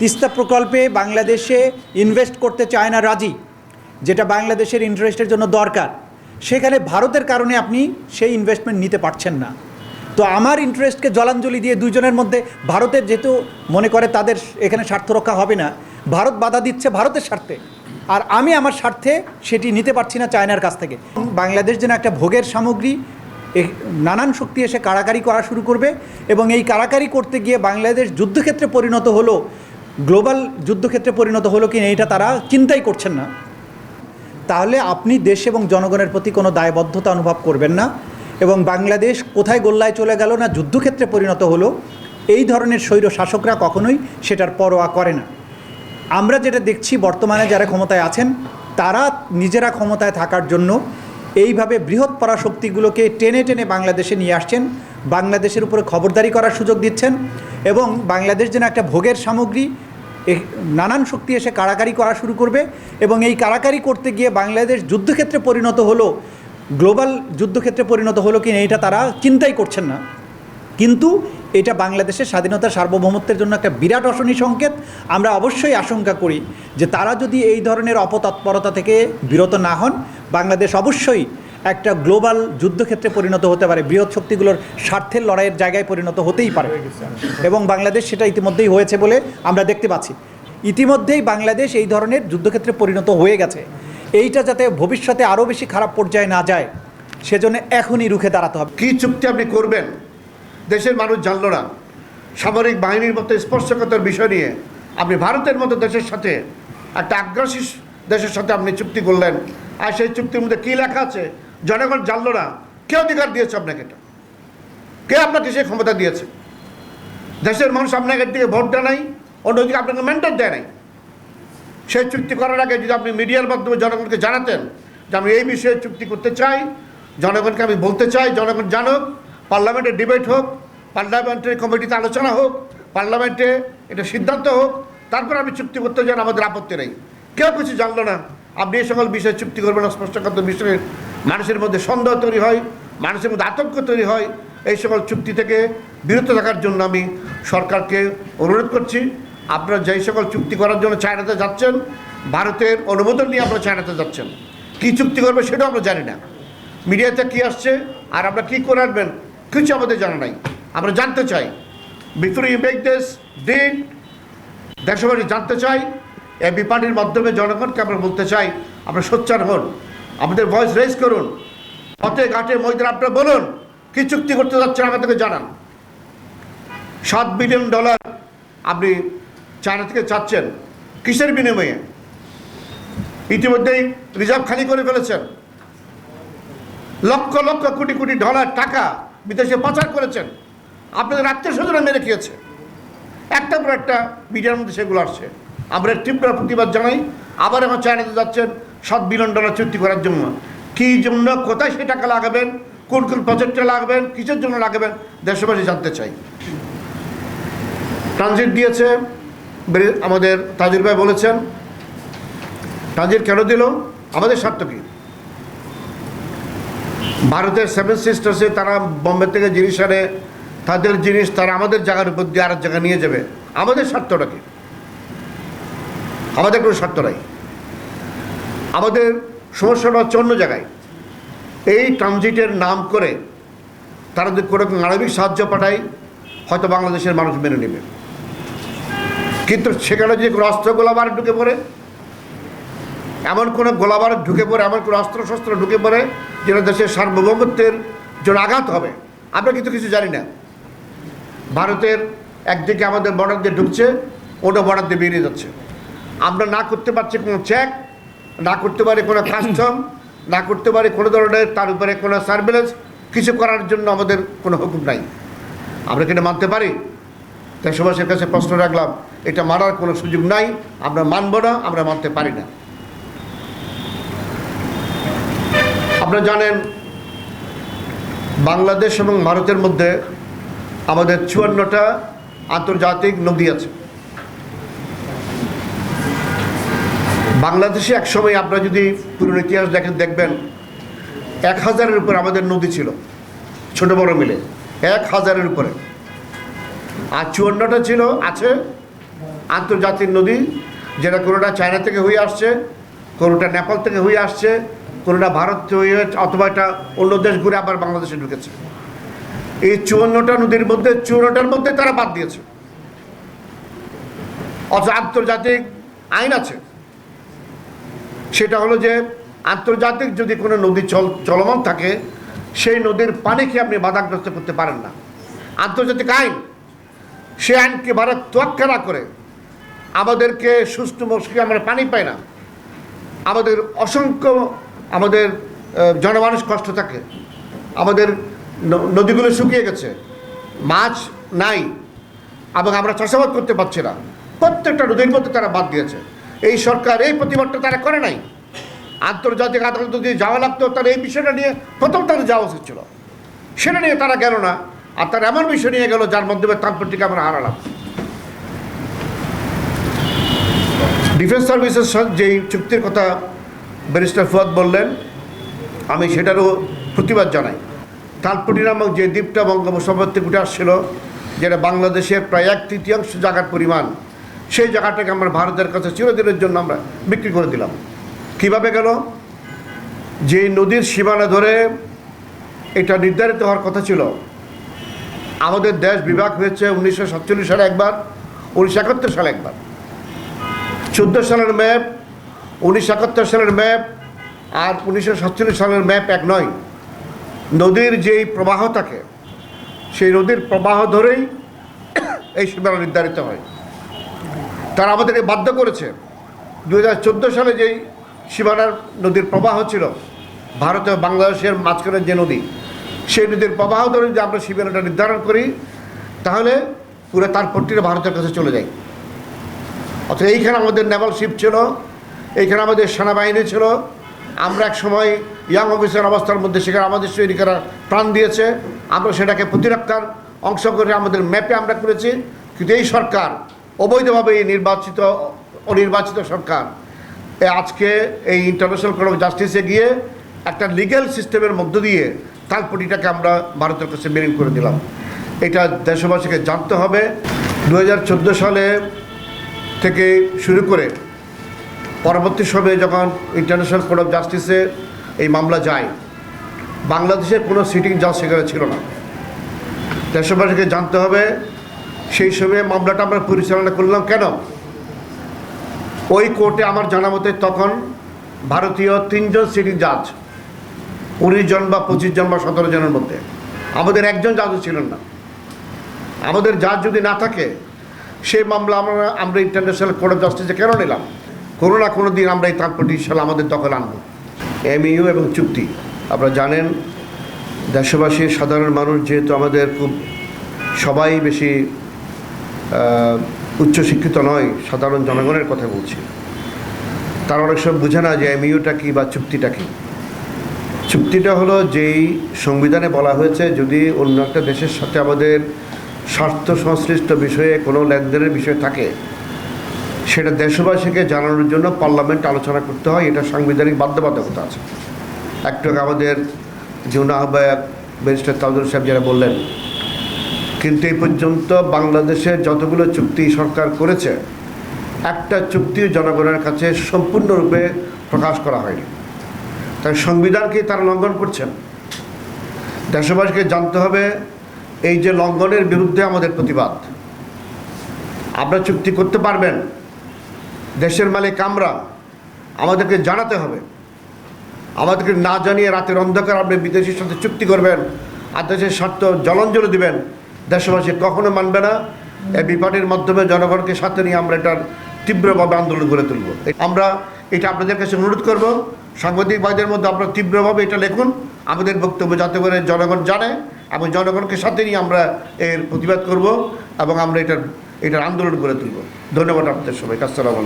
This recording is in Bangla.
তিস্তা প্রকল্পে বাংলাদেশে ইনভেস্ট করতে চায় না রাজি, যেটা বাংলাদেশের ইন্টারেস্টের জন্য দরকার। সেখানে ভারতের কারণে আপনি সেই ইনভেস্টমেন্ট নিতে পারছেন না। তো আমার ইন্টারেস্টকে জলাঞ্জলি দিয়ে দুইজনের মধ্যে, ভারতের যেহেতু মনে করে তাদের এখানে স্বার্থ রক্ষা হবে না, ভারত বাধা দিচ্ছে ভারতের স্বার্থে। আর আমি আমার স্বার্থে সেটি নিতে পারছি না চায়নার কাছ থেকে। বাংলাদেশ যেন একটা ভোগের সামগ্রী নানান শক্তি এসে কারাকারি করা শুরু করবে এবং এই কারাকারি করতে গিয়ে বাংলাদেশ যুদ্ধক্ষেত্রে পরিণত হলো গ্লোবাল যুদ্ধক্ষেত্রে পরিণত হলো কি না, এটা তারা চিন্তাই করছেন না। তাহলে আপনি দেশ এবং জনগণের প্রতি কোনো দায়বদ্ধতা অনুভব করবেন না এবং বাংলাদেশ কোথায় গোল্লায় চলে গেল না যুদ্ধক্ষেত্রে পরিণত হলো, এই ধরনের স্বৈর শাসকরা কখনোই সেটার পরোয়া করে না। আমরা যেটা দেখছি বর্তমানে যারা ক্ষমতায় আছেন, তারা নিজেরা ক্ষমতায় থাকার জন্য এইভাবে বৃহৎ পরাশক্তিগুলোকে টেনে টেনে বাংলাদেশে নিয়ে আসছেন, বাংলাদেশের উপরে খবরদারি করার সুযোগ দিচ্ছেন এবং বাংলাদেশ যেন একটা ভোগের সামগ্রী নানান শক্তি এসে কারাকারি করা শুরু করবে এবং এই কারাকারি করতে গিয়ে বাংলাদেশ যুদ্ধক্ষেত্রে পরিণত হলো, গ্লোবাল যুদ্ধক্ষেত্রে পরিণত হলো কি এটা তারা চিন্তাই করছেন না। কিন্তু এটা বাংলাদেশের স্বাধীনতার সার্বভৌমত্বের জন্য একটা বিরাট অশনি সংকেত। আমরা অবশ্যই আশঙ্কা করি যে তারা যদি এই ধরনের অপতৎপরতা থেকে বিরত না হন, বাংলাদেশ অবশ্যই একটা গ্লোবাল যুদ্ধক্ষেত্রে পরিণত হতে পারে। বৃহৎ শক্তিগুলোর স্বার্থের লড়াইয়ের জায়গায় পরিণত হতেই পারে। এবং বাংলাদেশ সেটা ইতিমধ্যেই হয়েছে বলে আমরা দেখতে পাচ্ছি। ইতিমধ্যেই বাংলাদেশ এই ধরনের যুদ্ধক্ষেত্রে পরিণত হয়ে গেছে। এইটা যাতে ভবিষ্যতে আরও বেশি খারাপ পর্যায়ে না যায়, সেজন্য এখনই রুখে দাঁড়াতে হবে। কি চুক্তি আপনি করবেন? দেশের মানুষ জানলো না। সামরিক বাহিনীর মতো স্পর্শকতার বিষয় নিয়ে আপনি ভারতের মতো দেশের সাথে, একটা আগ্রাসী দেশের সাথে আপনি চুক্তি করলেন। আর সেই চুক্তির মধ্যে কী লেখা আছে? জনগণ জানলো না। কে অধিকার দিয়েছে আপনাকে এটা? কে আপনাকে সেই ক্ষমতা দিয়েছে? দেশের মানুষ আপনাকে দিকে ভোট দেয় নাই, অন্যদিকে আপনাকে মেন্টর দেয় নাই। সেই চুক্তি করার আগে যদি আপনি মিডিয়ার মাধ্যমে জনগণকে জানাতেন যে আমি এই বিষয়ে চুক্তি করতে চাই, জনগণকে আমি বলতে চাই, জনগণ জানুক, পার্লামেন্টে ডিবেট হোক, পার্লামেন্টের কমিটিতে আলোচনা হোক, পার্লামেন্টে এটা সিদ্ধান্ত হোক, তারপর আমি চুক্তি করতে চান আমাদের আপত্তি নেই। কেউ কিছু জানলো না। আপনি এই সকল বিষয়ে চুক্তি করবেন না, স্পষ্টকাত বিষয়ে মানুষের মধ্যে সন্দেহ তৈরি হয়, মানুষের মধ্যে আতঙ্ক তৈরি হয়। এই সকল চুক্তি থেকে বিরত থাকার জন্য আমি সরকারকে অনুরোধ করছি, আপনারা যেই সকল চুক্তি করার জন্য চায়নাতে যাচ্ছেন, ভারতের অনুমোদন নিয়ে আপনারা চায়নাতে যাচ্ছেন। কী চুক্তি করবে সেটাও আমরা জানি না। মিডিয়াতে কী আসছে আর আমরা কী করে আনবেন কিছু আমাদের জানা নাই। আমরা জানতে চাই before you make this deed দেশবাসী জানতে চাই এবি পার্টির মাধ্যমে জনগণকে আমরা বলতে চাই আমরা সোচ্চার হন। আমাদের ভয়েস রেজ করুন। পথে, ঘাটে, ময়দান আপনারা বলুন, কি চুক্তি করতে যাচ্ছেন আমাদেরকে জানান। সাত বিলিয়ন ডলার আপনি চায়না থেকে চাচ্ছেন, কিসের বিনিময়ে? ইতিমধ্যেই রিজার্ভ খালি করে ফেলেছেন। লক্ষ লক্ষ, কোটি কোটি ডলার টাকা বিদেশে পাচার করেছেন। আপনাদের আত্মীয় স্বজনে মেরে খেয়েছে। একটা পর একটা মিডিয়ার মধ্যে সেগুলো আসছে। আমরা তীব্র প্রতিবাদ জানাই। আবার এখন চায়নাতে যাচ্ছেন। সাত বিলিয়ন ডলার চুক্তি করার জন্য। কী জন্য, কোথায় সে টাকা লাগাবেন, কোন কোন প্রজেক্টে লাগাবেন, কিসের জন্য লাগাবেন, দেশবাসী জানতে চাই। ট্রানজিট দিয়েছে আমাদের তাজির ভাই বলেছেন ট্রানজিট কেন দিল, আমাদের স্বার্থ কী? ভারতের সেভেন সিস্টার্সে তারা বোম্বে থেকে জিনিস আনে, তাদের জিনিস তারা আমাদের জায়গার উপর দিয়ে আরেক জায়গায় নিয়ে যাবে। আমাদের স্বার্থটা কি? আমাদের কোনো স্বার্থ নাই। আমাদের সমস্যাটা হচ্ছে অন্য জায়গায়। এই ট্রানজিটের নাম করে তারা যদি কোনো আণবিক সাহায্য পাঠায়, হয়তো বাংলাদেশের মানুষ মেনে নেবে। কিন্তু সেখানে যদি কোনো অস্ত্র গোলাবার ঢুকে পড়ে, এমন কোনো গোলাবার ঢুকে পড়ে, এমন কোনো অস্ত্র শস্ত্র ঢুকে পড়ে, যেটা দেশের সার্বভৌমত্বের জন্য আঘাত হবে, আমরা কিন্তু কিছু জানি না। ভারতের একদিকে আমাদের বর্ডার দিয়ে ঢুকছে, ওটা বর্ডার দিয়ে বেরিয়ে যাচ্ছে। আমরা না করতে পারছি কোনো চেক না করতে পারি কোনো কাস্টম, না করতে পারি কোনো ধরনের, তার উপরে কোনো সার্ভেলেন্স, কিছু করার জন্য আমাদের কোনো হুকুম নাই। আমরা কি মানতে পারি? দেশবাসীর কাছে প্রশ্ন রাখলাম, এটা মানার কোনো সুযোগ নাই, আমরা মানব না, আমরা মানতে পারি না। আপনারা জানেন, বাংলাদেশ এবং ভারতের মধ্যে আমাদের চুয়ান্নটা আন্তর্জাতিক নদী আছে। বাংলাদেশে একসময় আপনারা যদি পুরনো ইতিহাস দেখেন, দেখবেন এক হাজারের উপরে আমাদের নদী ছিল, ছোট বড় মিলে, এক হাজারের উপরে। আর চুয়ান্নটা ছিল আছে আন্তর্জাতিক নদী, যেটা কোনোটা চায়না থেকে হয়ে আসছে, কোনোটা নেপাল থেকে হয়ে আসছে, কোনোটা ভারত হয়ে, অথবা এটা অন্য দেশ ঘুরে আবার বাংলাদেশে ঢুকেছে। এই চুয়ান্নটা নদীর মধ্যে, চুয়ান্নটার মধ্যে তারা বাদ দিয়েছে। অথচ আন্তর্জাতিক আইন আছে। সেটা হলো যে আন্তর্জাতিক যদি কোনো নদী চল, চলমান থাকে, সেই নদীর পানিকে আপনি বাধাগ্রস্ত করতে পারেন না। আন্তর্জাতিক আইন, সে আইনকে ভারত তোয়াক্কা না করে, আমাদেরকে সুষ্ঠু মস্কে আমরা পানি পাই না। আমাদের অসংখ্য, আমাদের জনমানুষ কষ্ট থাকে। আমাদের নদীগুলো শুকিয়ে গেছে। মাছ নাই। এবং আমরা চাষাবাদ করতে পারছি না। প্রত্যেকটা নদীর মধ্যে তারা বাদ দিয়েছে। এই সরকার এই প্রতিবাদটা তারা করে নাই। আন্তর্জাতিক আদালত যদি যাওয়া লাগতো, তাহলে এই বিষয়টা নিয়ে প্রথম তাদের যাওয়া উচিত ছিল। সেটা নিয়ে তারা গেল না, আর তারা এমন বিষয় নিয়ে গেল যার মাধ্যমে তাৎপর্যকে আমরা হারালাম। ডিফেন্স সার্ভিসের যেই চুক্তির কথা ব্যারিস্টার ফুয়াদ বললেন, আমি সেটারও প্রতিবাদ জানাই। তালপটি নামক যে দ্বীপটা বঙ্গোপসাগর থেকে উঠে আসছিল, যেটা বাংলাদেশের প্রায় এক তৃতীয়াংশ জায়গার পরিমাণ সেই জায়গাটাকে আমরা ভারতের কাছে চিরদিনের জন্য আমরা বিক্রি করে দিলাম। কীভাবে গেল? যে নদীর সীমানা ধরে এটা নির্ধারিত হওয়ার কথা ছিল। আমাদের দেশ বিভাগ হয়েছে উনিশশো সাতচল্লিশ সালে একবার, উনিশশো একাত্তর সালে একবার। চোদ্দ সালের ম্যাপ, উনিশশো একাত্তর সালের ম্যাপ আর উনিশশো সাতচল্লিশ সালের ম্যাপ এক নয়। নদীর যেই প্রবাহ থাকে, সেই নদীর প্রবাহ ধরেই এই সীমানা নির্ধারিত হয়। তারা আমাদেরকে বাধ্য করেছে। দু হাজার চোদ্দ সালে যেই সীমানার নদীর প্রবাহ ছিল, ভারত ও বাংলাদেশের মাঝখানের যে নদী, সেই নদীর প্রবাহ ধরে যদি আমরা সীমানাটা নির্ধারণ করি, তাহলে পুরো তার পট্টিটা ভারতের কাছে চলে যায়। অথচ এইখানে আমাদের নেভাল শিপ ছিল, এইখানে আমাদের সেনাবাহিনী ছিল, আমরা এক সময় ইয়াং অফিসার অবস্থার মধ্যে সেখানে আমাদের সৈনিকেরা প্রাণ দিয়েছে, আমরা সেটাকে প্রতিরক্ষার অংশ করে আমাদের ম্যাপে আমরা করেছি, কিন্তু এই সরকার অবৈধভাবে এই নির্বাচিত, অনির্বাচিত সরকার। আজকে এই ইন্টারন্যাশনাল কোর্ট অফ জাস্টিসে গিয়ে একটা লিগ্যাল সিস্টেমের মধ্য দিয়ে তার তালপটিটাকে আমরা ভারতের কাছে মেরিন করে দিলাম। এটা দেশবাসীকে জানতে হবে। দু হাজার চোদ্দ সালে থেকে শুরু করে পরবর্তী সময়ে যখন ইন্টারন্যাশনাল কোর্ট অফ জাস্টিসে এই মামলা যায়, বাংলাদেশের কোনো সিটিং জাজ সেখানে ছিল না। দেশবাসীকে জানতে হবে সেই সময়ে মামলাটা আমরা পরিচালনা করলাম। কেন? ওই কোর্টে আমার জানা মতে তখন ভারতীয় তিনজন সিটিং জাজ, উনিশ জন বা পঁচিশ জন বা সতেরো জনের মধ্যে। আমাদের একজন জাজও ছিলেন না। আমাদের জাজ যদি না থাকে, সেই মামলা আমরা আমরা ইন্টারন্যাশনাল কোর্ট অফ জাস্টিসে কেন নিলাম? কোনো না কোনো দিন আমরা এই সাল আমাদের দখল আনব। এমইউ এবং চুক্তি। আপনারা জানেন, দেশবাসী, সাধারণ মানুষ যেহেতু আমাদের খুব, সবাই বেশি উচ্চশিক্ষিত নয়, সাধারণ জনগণের কথা বলছি। তারা অনেক সময় বুঝে না যে এমইউটা কী বা চুক্তিটা কী। চুক্তিটা হলো যেই সংবিধানে বলা হয়েছে, যদি অন্য একটা দেশের সাথে আমাদের স্বার্থ সংশ্লিষ্ট বিষয়ে কোনো লেনদেনের বিষয় থাকে, সেটা দেশবাসীকে জানানোর জন্য পার্লামেন্ট আলোচনা করতে হয়। এটা সাংবিধানিক বাধ্যবাধকতা আছে। একটু আমাদের যুনা আহ্বায়ক ব্যারিস্টার তাজুল সাহেব যারা বললেন কিন্তু এই পর্যন্ত বাংলাদেশের যতগুলো চুক্তি সরকার করেছে, একটা চুক্তিও জনগণের কাছে সম্পূর্ণরূপে প্রকাশ করা হয়নি। তাই সংবিধানকে তারা লঙ্ঘন করছেন দেশবাসীকে জানতে হবে এই যে লঙ্ঘনের বিরুদ্ধে আমাদের প্রতিবাদ। আপনারা চুক্তি করতে পারবেন, দেশের মালিক আমরা, আমাদেরকে জানাতে হবে। আমাদেরকে না জানিয়ে রাতের অন্ধকার আপনি বিদেশির সাথে চুক্তি করবেন, আর দেশের স্বার্থ জলঞ্জলি দিবেন দেশবাসী কখনো মানবে না। এই বিপাটির মাধ্যমে জনগণকে সাথে নিয়ে আমরা এটার তীব্রভাবে আন্দোলন গড়ে তুলব। আমরা এটা আপনাদের কাছে অনুরোধ করব, সাংবাদিক মধ্যে আপনারা তীব্রভাবে এটা লিখুন। আমাদের বক্তব্য যাতে করে জনগণ জানে এবং জনগণকে সাথে নিয়ে আমরা এর প্রতিবাদ করব এবং আমরা এটার এটার আন্দোলন গড়ে তুলব। ধন্যবাদ আপনাদের সবাইকে। আসসালামু